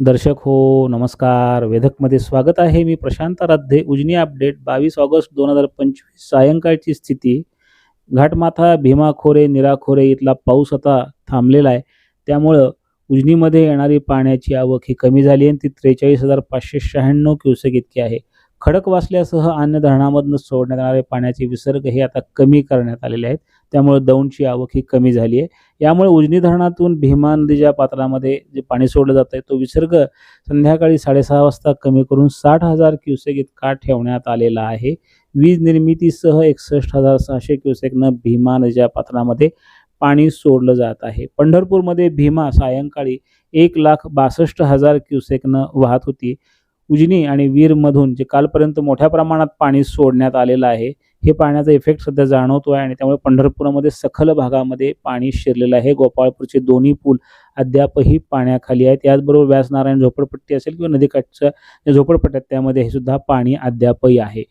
दर्शक हो नमस्कार. वेधकमध्ये स्वागत आहे मी प्रशांत राध्ये उजनी अपडेट बावीस ऑगस्ट दोन हजार पंचवीस. सायंकाळची स्थिती. घाटमाथा भीमा खोरे निरा खोरे इथला पाऊस आता थांबलेला आहे. त्यामुळं उजनीमध्ये येणारी पाण्याची आवक ही कमी झाली आहे आणि ती त्रेचाळीस हजार पाचशे शहाण्णव क्युसेक इतकी आहे. खडकवासल्यासह अन्य धरणामधून सोडण्यात येणारे पाण्याचे विसर्ग हे आता कमी करण्यात आलेले आहेत. त्यामुळे दौंडची आवक ही कमी झाली आहे. यामुळे उजनी धरणातून भीमा नदीच्या पात्रामध्ये जे पाणी सोडलं जात आहे तो विसर्ग संध्याकाळी साडेसहा वाजता कमी करून साठ हजार क्युसेक इतका ठेवण्यात आलेला आहे. वीज निर्मितीसह एकसष्ट हजार सहाशे क्युसेकनं भीमा नदीच्या पात्रामध्ये पाणी सोडलं जात आहे. पंढरपूरमध्ये भीमा सायंकाळी एक लाख बासष्ट हजार क्युसेकनं वाहत होती. उजनी आणि वीरमधून जे कालपर्यंत मोठ्या प्रमाणात पाणी सोडण्यात आलेलं आहे हे पाण्याचा इफेक्ट सध्या जाणवतो आहे आणि त्यामुळे पंढरपुरामध्ये सखल भागामध्ये पाणी शिरलेलं आहे. गोपाळपूरचे दोन्ही पूल अद्यापही पाण्याखाली आहेत. त्याचबरोबर व्यासनारायण झोपडपट्टी असेल किंवा नदीकाठच्या झोपडपट्ट्यात त्यामध्ये हे सुद्धा पाणी अद्यापही आहे.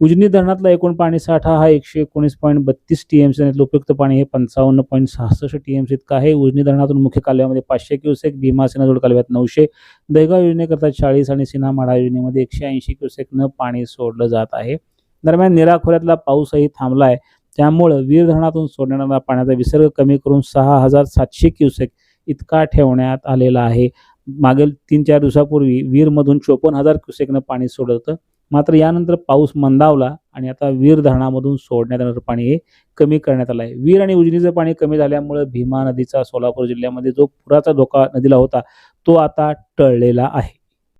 उजनी धरणातला एकूण पाणी साठा हा एकशे एकोणीस पॉईंट बत्तीस टी एम सी उपयुक्त पाणी हे पंचावन्न पॉईंट सहासष्ट टी एम सी इतकं आहे. उजनी धरणातून मुख्य कालव्यामध्ये पाचशे क्युसेक भीमा जोड कालव्यात नऊशे दहगाव योजनेकरता चाळीस आणि सिन्हा माढा योजनेमध्ये एकशे ऐंशी क्युसेकनं पाणी सोडलं जात आहे. दरम्यान निरा खोऱ्यातला पाऊसही थांबला आहे त्यामुळं वीर धरणातून सोडण्याला पाण्याचा विसर्ग कमी करून सहा हजार सातशे क्युसेक इतका ठेवण्यात आलेला आहे. मागील तीन चार दिवसापूर्वी वीरमधून चोपन्न हजार क्युसेकनं पाणी सोडतं मात्र यानंतर पाऊस मंदावला आणि आता वीर धरणामधून सोडण्यात येणारं पाणी हे कमी करण्यात आलं आहे वीर आणि उजनीचं पाणी कमी झाल्यामुळे भीमा नदीचा सोलापूर जिल्ह्यामध्ये जो पुराचा धोका नदीला होता तो आता टळलेला आहे.